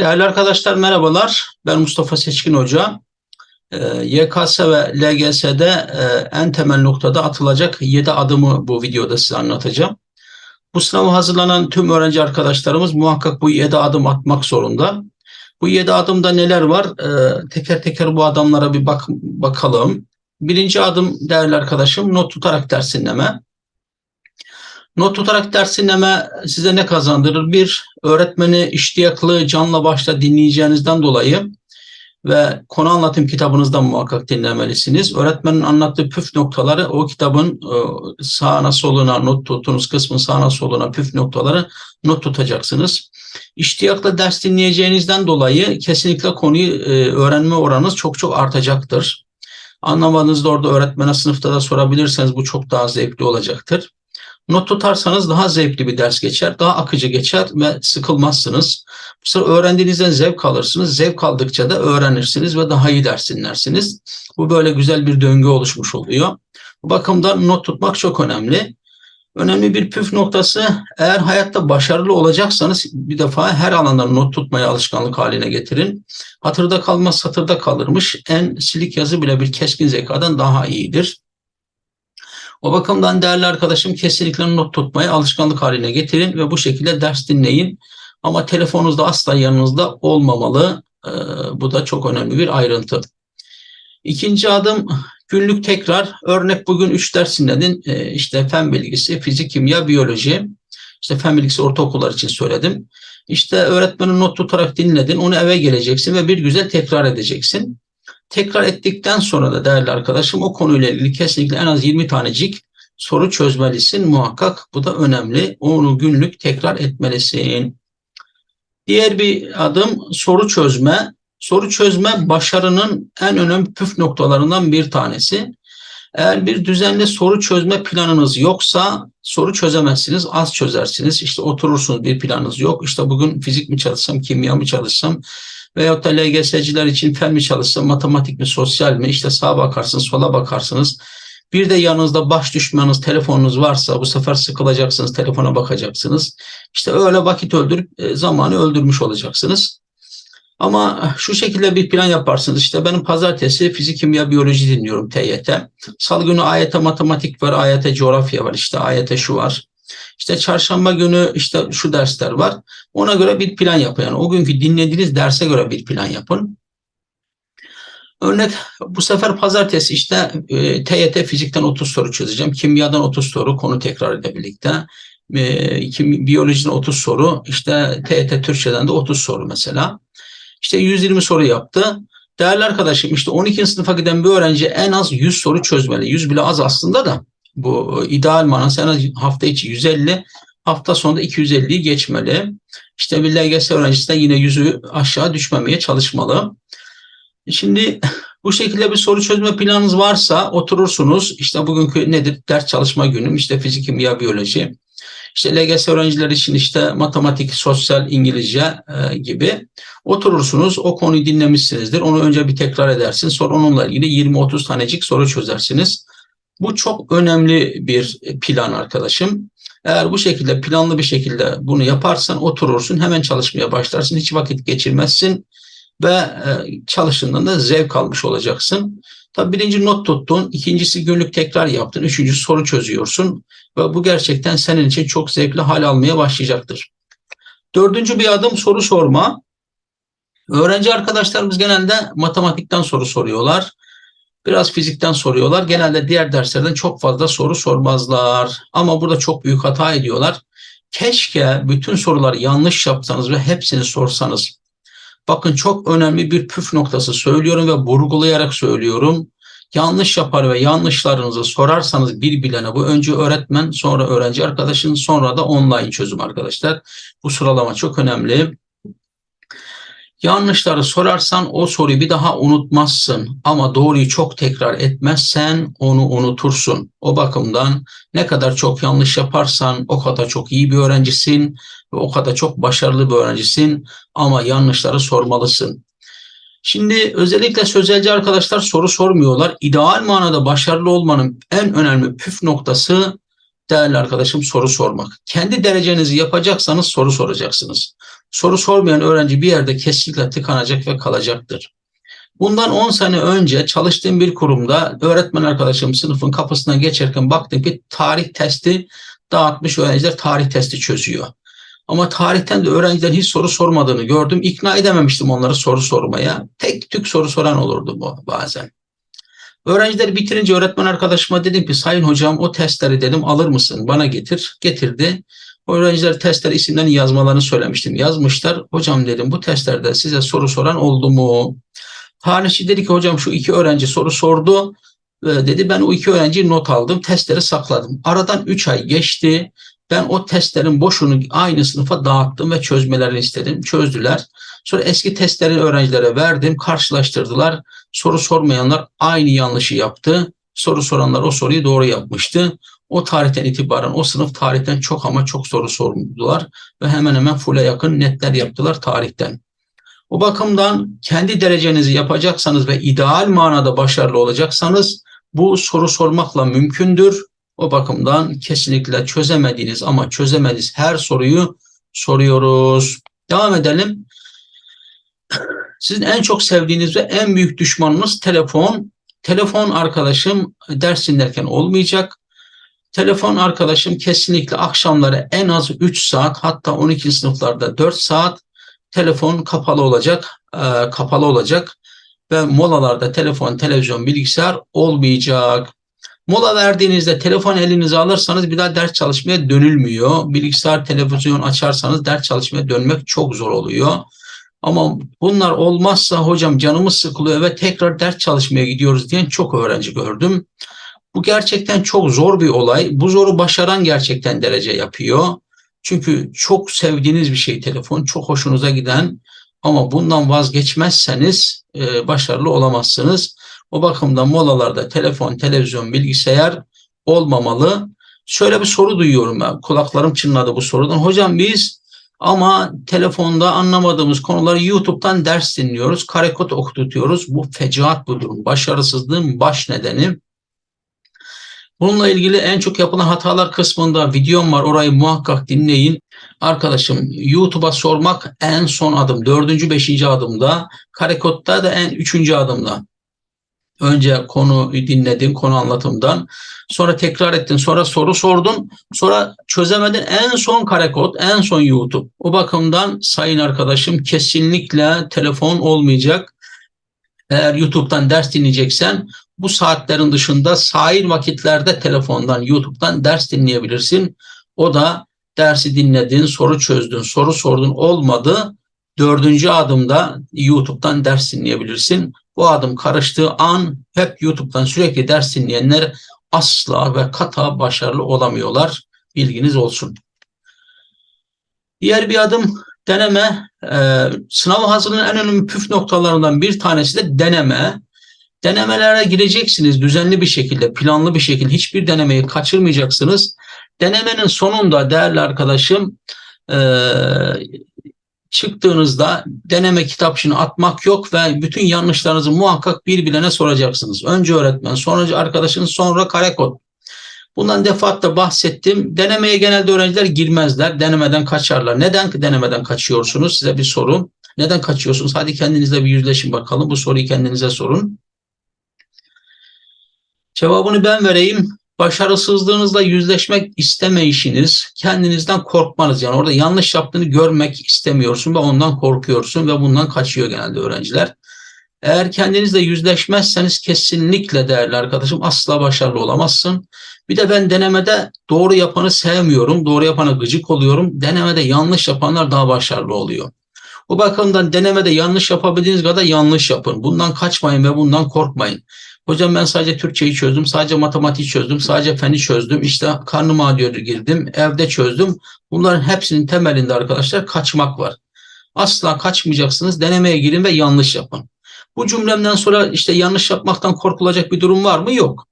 Değerli arkadaşlar merhabalar. Ben Mustafa Seçkin Hoca. Ee, YKS ve LGS'de e, en temel noktada atılacak 7 adımı bu videoda size anlatacağım. Bu sınava hazırlanan tüm öğrenci arkadaşlarımız muhakkak bu 7 adım atmak zorunda. Bu 7 adımda neler var? Ee, teker teker bu adımlara bir bak bakalım. Birinci adım değerli arkadaşım not tutarak ders dinleme. Not tutarak ders dinleme size ne kazandırır? Bir, öğretmeni iştiyaklı, canla başla dinleyeceğinizden dolayı ve konu anlatım kitabınızdan muhakkak dinlemelisiniz. Öğretmenin anlattığı püf noktaları o kitabın e, sağına soluna not tuttuğunuz kısmın sağına soluna püf noktaları not tutacaksınız. İştiyakla ders dinleyeceğinizden dolayı kesinlikle konuyu e, öğrenme oranınız çok çok artacaktır. Anlamadığınızda orada öğretmene sınıfta da sorabilirseniz bu çok daha zevkli olacaktır. Not tutarsanız daha zevkli bir ders geçer, daha akıcı geçer ve sıkılmazsınız. Bu sefer öğrendiğinizden zevk alırsınız. Zevk aldıkça da öğrenirsiniz ve daha iyi ders dinlersiniz. Bu böyle güzel bir döngü oluşmuş oluyor. Bu bakımdan not tutmak çok önemli. Önemli bir püf noktası eğer hayatta başarılı olacaksanız bir defa her alanda not tutmayı alışkanlık haline getirin. Hatırda kalmaz satırda kalırmış. En silik yazı bile bir keskin zekadan daha iyidir. O bakımdan değerli arkadaşım kesinlikle not tutmayı alışkanlık haline getirin ve bu şekilde ders dinleyin. Ama telefonunuzda asla yanınızda olmamalı. Ee, bu da çok önemli bir ayrıntı. İkinci adım günlük tekrar. Örnek bugün 3 ders dinledin. Ee, işte fen bilgisi, fizik, kimya, biyoloji. İşte fen bilgisi ortaokullar için söyledim. İşte öğretmenin not tutarak dinledin. Onu eve geleceksin ve bir güzel tekrar edeceksin. Tekrar ettikten sonra da değerli arkadaşım o konuyla ilgili kesinlikle en az 20 tanecik soru çözmelisin muhakkak. Bu da önemli. Onu günlük tekrar etmelisin. Diğer bir adım soru çözme. Soru çözme başarının en önemli püf noktalarından bir tanesi. Eğer bir düzenli soru çözme planınız yoksa soru çözemezsiniz, az çözersiniz. İşte oturursunuz bir planınız yok. İşte bugün fizik mi çalışsam, kimya mı çalışsam veyahut da LGS'ciler için fen mi çalışsam, matematik mi, sosyal mi? İşte sağa bakarsınız, sola bakarsınız. Bir de yanınızda baş düşmanınız, telefonunuz varsa bu sefer sıkılacaksınız, telefona bakacaksınız. İşte öyle vakit öldürüp e, zamanı öldürmüş olacaksınız. Ama şu şekilde bir plan yaparsınız. İşte benim pazartesi fizik, kimya, biyoloji dinliyorum TYT. Salı günü AYT matematik var, AYT coğrafya var, işte AYT şu var. İşte çarşamba günü işte şu dersler var. Ona göre bir plan yapın. Yani o günkü dinlediğiniz derse göre bir plan yapın. Örnek bu sefer pazartesi işte e, TYT fizikten 30 soru çözeceğim. Kimyadan 30 soru konu tekrar ile birlikte. E, kim, biyolojiden 30 soru işte TYT Türkçeden de 30 soru mesela. İşte 120 soru yaptı. Değerli arkadaşım işte 12. sınıfa giden bir öğrenci en az 100 soru çözmeli. 100 bile az aslında da bu ideal manası en az hafta içi 150 hafta sonunda 250'yi geçmeli. İşte bir LGS öğrencisi de yine yüzü aşağı düşmemeye çalışmalı. Şimdi bu şekilde bir soru çözme planınız varsa oturursunuz. İşte bugünkü nedir? Ders çalışma günüm. İşte fizik, kimya, biyoloji. İşte LGS öğrenciler için işte matematik, sosyal, İngilizce e, gibi oturursunuz. O konuyu dinlemişsinizdir. Onu önce bir tekrar edersiniz. Sonra onunla ilgili 20-30 tanecik soru çözersiniz. Bu çok önemli bir plan arkadaşım. Eğer bu şekilde planlı bir şekilde bunu yaparsan oturursun hemen çalışmaya başlarsın. Hiç vakit geçirmezsin ve e, çalıştığından da zevk almış olacaksın. Tabii birinci not tuttun, ikincisi günlük tekrar yaptın, üçüncüsü soru çözüyorsun ve bu gerçekten senin için çok zevkli hal almaya başlayacaktır. Dördüncü bir adım soru sorma. Öğrenci arkadaşlarımız genelde matematikten soru soruyorlar. Biraz fizikten soruyorlar. Genelde diğer derslerden çok fazla soru sormazlar. Ama burada çok büyük hata ediyorlar. Keşke bütün soruları yanlış yapsanız ve hepsini sorsanız. Bakın çok önemli bir püf noktası söylüyorum ve vurgulayarak söylüyorum. Yanlış yapar ve yanlışlarınızı sorarsanız bir bu önce öğretmen sonra öğrenci arkadaşın sonra da online çözüm arkadaşlar. Bu sıralama çok önemli. Yanlışları sorarsan o soruyu bir daha unutmazsın ama doğruyu çok tekrar etmezsen onu unutursun. O bakımdan ne kadar çok yanlış yaparsan o kadar çok iyi bir öğrencisin ve o kadar çok başarılı bir öğrencisin ama yanlışları sormalısın. Şimdi özellikle sözelci arkadaşlar soru sormuyorlar. İdeal manada başarılı olmanın en önemli püf noktası değerli arkadaşım soru sormak. Kendi derecenizi yapacaksanız soru soracaksınız. Soru sormayan öğrenci bir yerde kesinlikle tıkanacak ve kalacaktır. Bundan 10 sene önce çalıştığım bir kurumda öğretmen arkadaşım sınıfın kapısından geçerken baktım ki tarih testi dağıtmış öğrenciler tarih testi çözüyor. Ama tarihten de öğrencilerin hiç soru sormadığını gördüm. İkna edememiştim onları soru sormaya. Tek tük soru soran olurdu bu bazen. Öğrenciler bitirince öğretmen arkadaşıma dedim ki sayın hocam o testleri dedim alır mısın bana getir. Getirdi. Öğrenciler testler isimlerini yazmalarını söylemiştim. Yazmışlar. Hocam dedim bu testlerde size soru soran oldu mu? Tarihçi dedi ki hocam şu iki öğrenci soru sordu. Dedi ben o iki öğrenciyi not aldım. Testleri sakladım. Aradan 3 ay geçti. Ben o testlerin boşunu aynı sınıfa dağıttım ve çözmelerini istedim. Çözdüler. Sonra eski testleri öğrencilere verdim. Karşılaştırdılar. Soru sormayanlar aynı yanlışı yaptı. Soru soranlar o soruyu doğru yapmıştı. O tarihten itibaren o sınıf tarihten çok ama çok soru sordular ve hemen hemen full'e yakın netler yaptılar tarihten. O bakımdan kendi derecenizi yapacaksanız ve ideal manada başarılı olacaksanız bu soru sormakla mümkündür. O bakımdan kesinlikle çözemediğiniz ama çözemediğiniz her soruyu soruyoruz. Devam edelim. Sizin en çok sevdiğiniz ve en büyük düşmanınız telefon. Telefon arkadaşım ders dinlerken olmayacak. Telefon arkadaşım kesinlikle akşamları en az 3 saat hatta 12 sınıflarda 4 saat telefon kapalı olacak, e, kapalı olacak ve molalarda telefon, televizyon, bilgisayar olmayacak. Mola verdiğinizde telefon elinize alırsanız bir daha ders çalışmaya dönülmüyor. Bilgisayar, televizyon açarsanız ders çalışmaya dönmek çok zor oluyor. Ama bunlar olmazsa hocam canımız sıkılıyor ve tekrar ders çalışmaya gidiyoruz diyen çok öğrenci gördüm. Bu gerçekten çok zor bir olay. Bu zoru başaran gerçekten derece yapıyor. Çünkü çok sevdiğiniz bir şey telefon, çok hoşunuza giden ama bundan vazgeçmezseniz e, başarılı olamazsınız. O bakımdan molalarda telefon, televizyon, bilgisayar olmamalı. Şöyle bir soru duyuyorum ben. Kulaklarım çınladı bu sorudan. Hocam biz ama telefonda anlamadığımız konuları YouTube'dan ders dinliyoruz. Karekod okutuyoruz. Bu fecaat bu durum. Başarısızlığın baş nedeni. Bununla ilgili en çok yapılan hatalar kısmında videom var. Orayı muhakkak dinleyin. Arkadaşım YouTube'a sormak en son adım. Dördüncü, beşinci adımda. Karekod'da da en üçüncü adımda. Önce konu dinledin, konu anlatımdan. Sonra tekrar ettin, sonra soru sordun. Sonra çözemedin. En son karekod, en son YouTube. O bakımdan sayın arkadaşım kesinlikle telefon olmayacak. Eğer YouTube'dan ders dinleyeceksen bu saatlerin dışında sahil vakitlerde telefondan, YouTube'dan ders dinleyebilirsin. O da dersi dinledin, soru çözdün, soru sordun olmadı. Dördüncü adımda YouTube'dan ders dinleyebilirsin. Bu adım karıştığı an hep YouTube'dan sürekli ders dinleyenler asla ve kata başarılı olamıyorlar. Bilginiz olsun. Diğer bir adım deneme. Ee, sınav hazırlığının en önemli püf noktalarından bir tanesi de deneme. Denemelere gireceksiniz düzenli bir şekilde, planlı bir şekilde. Hiçbir denemeyi kaçırmayacaksınız. Denemenin sonunda değerli arkadaşım e, çıktığınızda deneme kitapçığını atmak yok ve bütün yanlışlarınızı muhakkak birbirine soracaksınız. Önce öğretmen, sonra arkadaşın, sonra karekod. Bundan defaatle bahsettim. Denemeye genelde öğrenciler girmezler. Denemeden kaçarlar. Neden denemeden kaçıyorsunuz? Size bir soru. Neden kaçıyorsunuz? Hadi kendinizle bir yüzleşin bakalım. Bu soruyu kendinize sorun. Cevabını ben vereyim. Başarısızlığınızla yüzleşmek istemeyişiniz, kendinizden korkmanız. Yani orada yanlış yaptığını görmek istemiyorsun ve ondan korkuyorsun ve bundan kaçıyor genelde öğrenciler. Eğer kendinizle yüzleşmezseniz kesinlikle değerli arkadaşım asla başarılı olamazsın. Bir de ben denemede doğru yapanı sevmiyorum. Doğru yapana gıcık oluyorum. Denemede yanlış yapanlar daha başarılı oluyor. Bu bakımdan denemede yanlış yapabildiğiniz kadar yanlış yapın. Bundan kaçmayın ve bundan korkmayın. Hocam ben sadece Türkçeyi çözdüm, sadece matematik çözdüm, sadece feni çözdüm, işte karnım ağrıyor girdim, evde çözdüm. Bunların hepsinin temelinde arkadaşlar kaçmak var. Asla kaçmayacaksınız, denemeye girin ve yanlış yapın. Bu cümlemden sonra işte yanlış yapmaktan korkulacak bir durum var mı? Yok.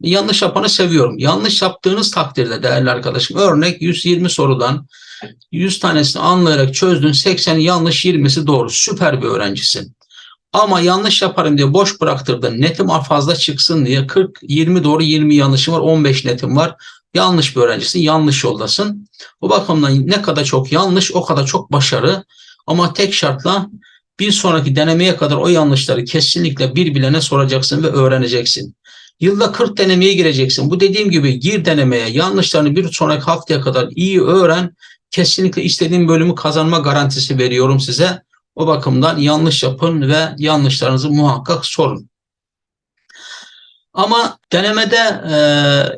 Yanlış yapanı seviyorum. Yanlış yaptığınız takdirde değerli arkadaşım, örnek 120 sorudan 100 tanesini anlayarak çözdün, 80'i yanlış, 20'si doğru. Süper bir öğrencisin. Ama yanlış yaparım diye boş bıraktırdın. Netim fazla çıksın diye 40, 20 doğru 20 yanlışım var. 15 netim var. Yanlış bir öğrencisin, yanlış yoldasın. Bu bakımdan ne kadar çok yanlış o kadar çok başarı. Ama tek şartla bir sonraki denemeye kadar o yanlışları kesinlikle bir bilene soracaksın ve öğreneceksin. Yılda 40 denemeye gireceksin. Bu dediğim gibi gir denemeye, yanlışlarını bir sonraki haftaya kadar iyi öğren. Kesinlikle istediğim bölümü kazanma garantisi veriyorum size. O bakımdan yanlış yapın ve yanlışlarınızı muhakkak sorun. Ama denemede e,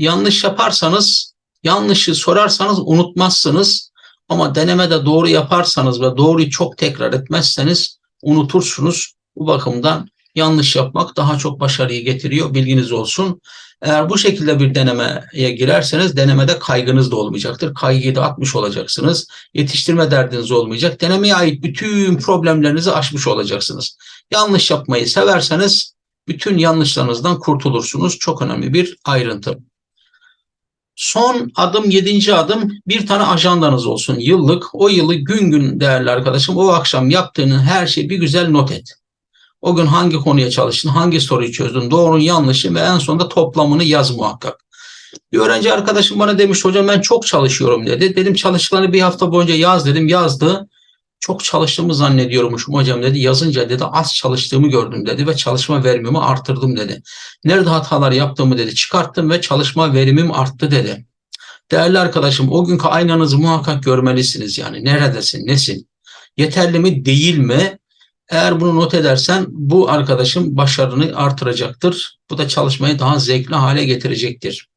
yanlış yaparsanız, yanlışı sorarsanız unutmazsınız. Ama denemede doğru yaparsanız ve doğruyu çok tekrar etmezseniz unutursunuz. Bu bakımdan yanlış yapmak daha çok başarıyı getiriyor. Bilginiz olsun. Eğer bu şekilde bir denemeye girerseniz denemede kaygınız da olmayacaktır. Kaygıyı da atmış olacaksınız. Yetiştirme derdiniz olmayacak. Denemeye ait bütün problemlerinizi aşmış olacaksınız. Yanlış yapmayı severseniz bütün yanlışlarınızdan kurtulursunuz. Çok önemli bir ayrıntı. Son adım, yedinci adım bir tane ajandanız olsun yıllık. O yılı gün gün değerli arkadaşım o akşam yaptığının her şeyi bir güzel not et. O gün hangi konuya çalıştın, hangi soruyu çözdün, doğru yanlışı ve en sonunda toplamını yaz muhakkak. Bir öğrenci arkadaşım bana demiş hocam ben çok çalışıyorum dedi. Dedim çalıştıklarını bir hafta boyunca yaz dedim yazdı. Çok çalıştığımı zannediyormuşum hocam dedi. Yazınca dedi az çalıştığımı gördüm dedi ve çalışma verimimi artırdım dedi. Nerede hatalar yaptığımı dedi çıkarttım ve çalışma verimim arttı dedi. Değerli arkadaşım o günkü aynanızı muhakkak görmelisiniz yani. Neredesin, nesin? Yeterli mi, değil mi? Eğer bunu not edersen bu arkadaşım başarını artıracaktır. Bu da çalışmayı daha zevkli hale getirecektir.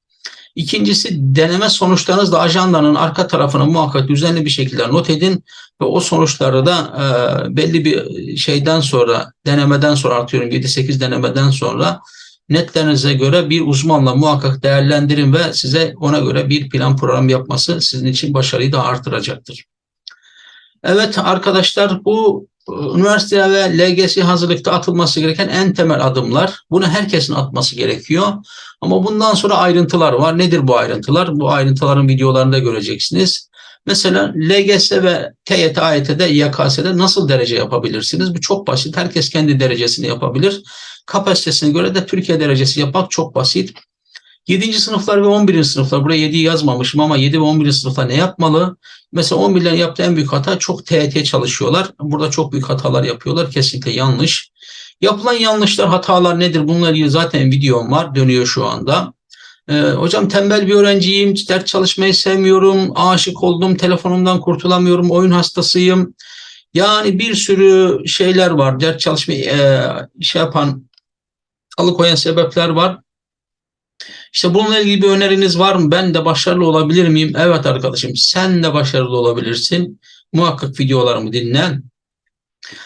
İkincisi deneme sonuçlarınız da ajandanın arka tarafına muhakkak düzenli bir şekilde not edin ve o sonuçları da e, belli bir şeyden sonra denemeden sonra atıyorum 7-8 denemeden sonra netlerinize göre bir uzmanla muhakkak değerlendirin ve size ona göre bir plan program yapması sizin için başarıyı da artıracaktır. Evet arkadaşlar bu üniversite ve LGS hazırlıkta atılması gereken en temel adımlar. Bunu herkesin atması gerekiyor. Ama bundan sonra ayrıntılar var. Nedir bu ayrıntılar? Bu ayrıntıların videolarında göreceksiniz. Mesela LGS ve TYT, AYT'de, YKS'de nasıl derece yapabilirsiniz? Bu çok basit. Herkes kendi derecesini yapabilir. Kapasitesine göre de Türkiye derecesi yapmak çok basit. 7. sınıflar ve 11. sınıflar buraya 7'yi yazmamışım ama 7 ve 11. sınıflar ne yapmalı? Mesela 11'lerin yaptığı en büyük hata çok TET çalışıyorlar. Burada çok büyük hatalar yapıyorlar. Kesinlikle yanlış. Yapılan yanlışlar, hatalar nedir? Bununla ilgili zaten videom var. Dönüyor şu anda. Ee, hocam tembel bir öğrenciyim. Ders çalışmayı sevmiyorum. Aşık oldum. Telefonumdan kurtulamıyorum. Oyun hastasıyım. Yani bir sürü şeyler var. Ders çalışmayı e, şey yapan alıkoyan sebepler var. İşte bununla ilgili bir öneriniz var mı? Ben de başarılı olabilir miyim? Evet arkadaşım sen de başarılı olabilirsin. Muhakkak videolarımı dinle.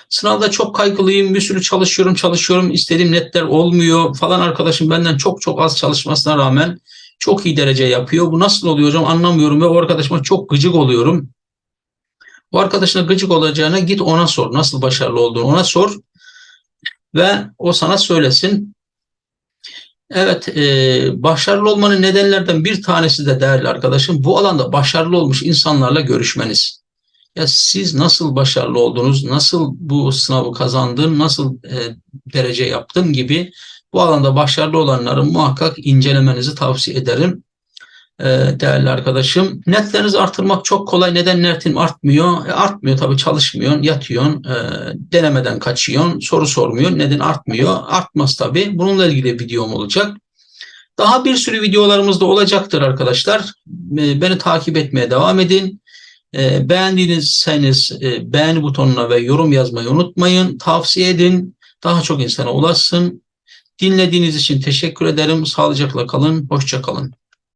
Sınavda çok kaygılıyım, bir sürü çalışıyorum, çalışıyorum, istediğim netler olmuyor falan arkadaşım benden çok çok az çalışmasına rağmen çok iyi derece yapıyor. Bu nasıl oluyor hocam anlamıyorum ve o arkadaşıma çok gıcık oluyorum. Bu arkadaşına gıcık olacağına git ona sor. Nasıl başarılı olduğunu ona sor ve o sana söylesin. Evet, e, başarılı olmanın nedenlerden bir tanesi de değerli arkadaşım bu alanda başarılı olmuş insanlarla görüşmeniz. Ya siz nasıl başarılı oldunuz, nasıl bu sınavı kazandın, nasıl e, derece yaptın gibi bu alanda başarılı olanları muhakkak incelemenizi tavsiye ederim. E, değerli arkadaşım. Netlerinizi artırmak çok kolay. Neden netin artmıyor? E, artmıyor tabii çalışmıyorsun, yatıyorsun, e, denemeden kaçıyorsun, soru sormuyor. Neden artmıyor? Artmaz tabii. Bununla ilgili videom olacak. Daha bir sürü videolarımız da olacaktır arkadaşlar. E, beni takip etmeye devam edin. E, beğendiyseniz e, beğeni butonuna ve yorum yazmayı unutmayın. Tavsiye edin. Daha çok insana ulaşsın. Dinlediğiniz için teşekkür ederim. Sağlıcakla kalın. Hoşça kalın.